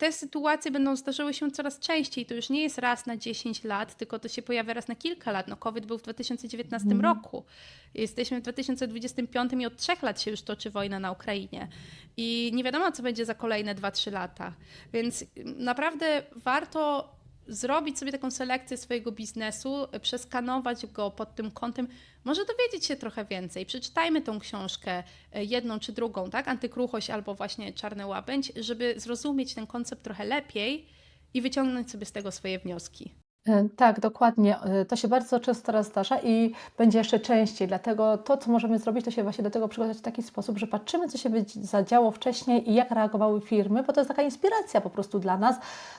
te sytuacje będą zdarzały się coraz częściej. To już nie jest raz na 10 lat, tylko to się pojawia raz na kilka lat. No, COVID był w 2019 roku. Jesteśmy w 2025 i od trzech lat się już toczy wojna na Ukrainie. I nie wiadomo, co będzie za kolejne 2-3 lata. Więc naprawdę warto zrobić sobie taką selekcję swojego biznesu, przeskanować go pod tym kątem, może dowiedzieć się trochę więcej. Przeczytajmy tą książkę, e, jedną czy drugą, tak? Antykruchość albo właśnie Czarny Łabędź, żeby zrozumieć ten koncept trochę lepiej i wyciągnąć sobie z tego swoje wnioski. E, Tak, dokładnie. E, To się bardzo często teraz zdarza i będzie jeszcze częściej. Dlatego to, co możemy zrobić, to się właśnie do tego przygotować w taki sposób, że patrzymy, co się zadziało wcześniej i jak reagowały firmy, bo to jest taka inspiracja po prostu dla nas,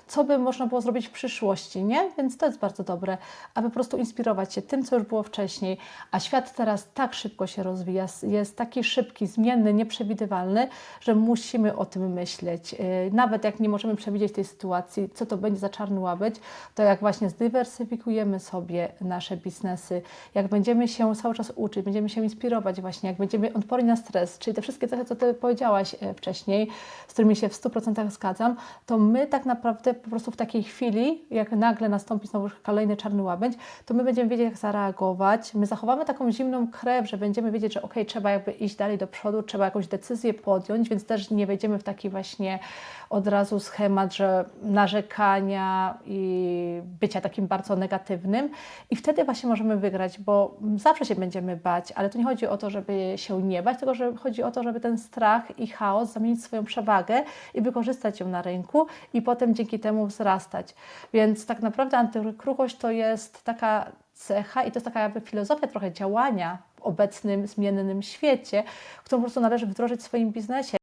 co by można było zrobić w przyszłości, nie? Więc to jest bardzo dobre, aby po prostu inspirować się tym, co już było wcześniej. A świat teraz tak szybko się rozwija, jest taki szybki, zmienny, nieprzewidywalny, że musimy o tym myśleć. E, Nawet jak nie możemy przewidzieć tej sytuacji, co to będzie za czarny łabędź, to jak właśnie zdywersyfikujemy sobie nasze biznesy, jak będziemy się cały czas uczyć, będziemy się inspirować właśnie, jak będziemy odporni na stres, czyli te wszystkie cechy, co Ty powiedziałaś e, wcześniej, z którymi się w 100% zgadzam, to my tak naprawdę po prostu w takiej chwili, jak nagle nastąpi znowu kolejny czarny łabędź, to my będziemy wiedzieć, jak zareagować. My zachowamy taką zimną krew, że będziemy wiedzieć, że ok, trzeba jakby iść dalej do przodu, trzeba jakąś decyzję podjąć, więc też nie wejdziemy w taki właśnie od razu schemat, że narzekania i bycia takim bardzo negatywnym i wtedy właśnie możemy wygrać, bo zawsze się będziemy bać, ale to nie chodzi o to, żeby się nie bać, tylko że chodzi o to, żeby ten strach i chaos zamienić swoją przewagę i wykorzystać ją na rynku i potem dzięki temu wzrastać. Więc tak naprawdę antykruchość to jest taka cecha i to jest taka jakby filozofia trochę działania w obecnym, zmiennym świecie, którą po prostu należy wdrożyć w swoim biznesie.